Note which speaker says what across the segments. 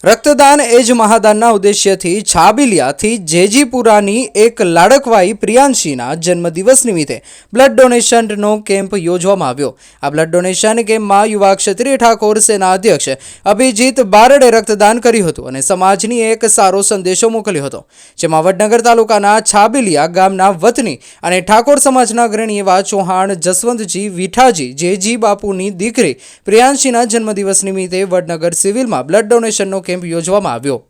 Speaker 1: એ જ મહાદાનના ઉદ્દેશ્યથી છાબિલિયાથી જેજીપુરાની એક લાડકવાઈ પ્રિયાંશીના જન્મદિવસ નિમિત્તે બ્લડ ડોનેશનનો કેમ્પ યોજવામાં આવ્યો. આ બ્લડ ડોનેશન કેમ્પમાં યુવા ક્ષત્રિય ઠાકોર સેના અધ્યક્ષ અભિજીત બારડે રક્તદાન કર્યું હતું અને સમાજની એક સારો સંદેશો મોકલ્યો હતો. જેમાં વડનગર તાલુકાના છાબિલિયા ગામના વતની અને ઠાકોર સમાજના અગ્રણી એવા ચૌહાણ, જસવંતજી, વિઠાજી, જેજી બાપુની દીકરી પ્રિયાંશીના જન્મદિવસ નિમિત્તે વડનગર સિવિલમાં બ્લડ ડોનેશનનો કેમ્પ યોજવામાં આવ્યો.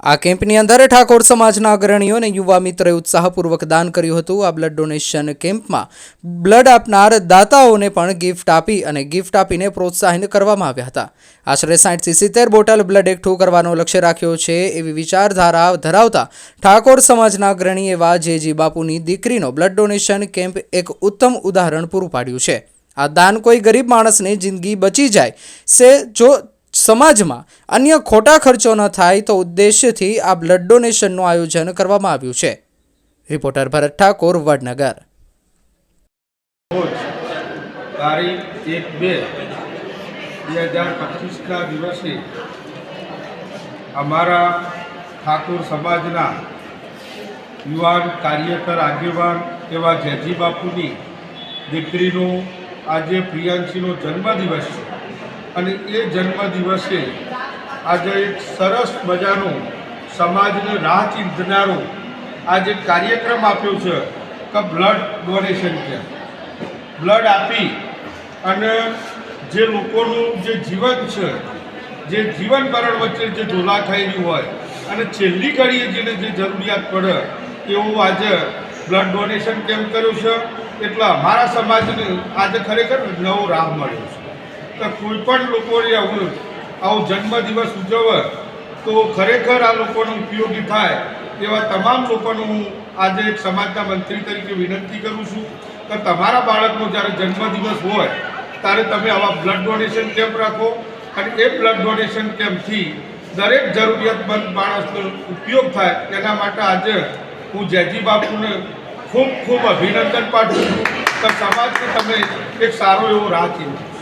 Speaker 1: આ કેમ્પની અંદર ઠાકોર સમાજના અગ્રણીઓ અને યુવા મિત્રોએ ઉત્સાહપૂર્વક દાન કર્યું હતું. આ બ્લડ ડોનેશન કેમ્પમાં બ્લડ આપનાર દાતાઓને પણ ગિફ્ટ આપી અને ગિફ્ટ આપીને પ્રોત્સાહિત કરવામાં આવ્યા હતા. આશરે સાઠથી સિત્તેર બોટલ બ્લડ એકઠું કરવાનો લક્ષ્ય રાખ્યો છે એવી વિચારધારા ધરાવતા ઠાકોર સમાજના અગ્રણી એવા જેજી બાપુની દીકરીનો બ્લડ ડોનેશન કેમ્પ એક ઉત્તમ ઉદાહરણ પૂરું પાડ્યું છે. આ દાન કોઈ ગરીબ માણસને જિંદગી બચી જાય છે જો સમાજમાં અન્ય ખોટા ખર્ચો ન થાય તો ઉદ્દેશ્યથી આ બ્લડ ડોનેશનનું આયોજન કરવામાં આવ્યું છે. રિપોર્ટર ભરત ઠાકોર, વડનગર.
Speaker 2: એક બે બે હજાર અમારા ઠાકોર સમાજના યુવાન કાર્યકર, આગેવાન એવા જેજી બાપુની દીકરીનો આજે પ્રિયાંશીનો જન્મદિવસ છે. અને એ જન્મદિવસે આજે એક સરસ મજાનો સમાજને રાહ ચીંધનારો આજે કાર્યક્રમ આપ્યો છે કે બ્લડ ડોનેશન કેમ્પ. બ્લડ આપી અને જે લોકોનું જે જીવન છે, જે જીવન મરણ વચ્ચે જે ઢોલા થયેલી હોય અને છેલ્લી ઘડીએ જેને જે જરૂરિયાત પડે એવું આજે બ્લડ ડોનેશન કેમ્પ કર્યું છે. એટલે અમારા સમાજને આજે ખરેખર નવો રાહ મળ્યો છે. તો કોઈ પણ લોકોને આવું આવો જન્મદિવસ ઉજવે તો ખરેખર આ લોકોને ઉપયોગી થાય એવા તમામ લોકોને હું આજે એક સમાજના મંત્રી તરીકે વિનંતી કરું છું કે તમારા બાળકનો જ્યારે જન્મદિવસ હોય, ત્યારે તમે આવા બ્લડ ડોનેશન કેમ્પ રાખો અને એ બ્લડ ડોનેશન કેમ્પથી દરેક જરૂરિયાતમંદ માણસનો ઉપયોગ થાય. એના માટે આજે હું જયજી બાપુને ખૂબ ખૂબ અભિનંદન પાઠવું છું. કે સમાજને તમે એક સારો એવો રાહ ચીંધો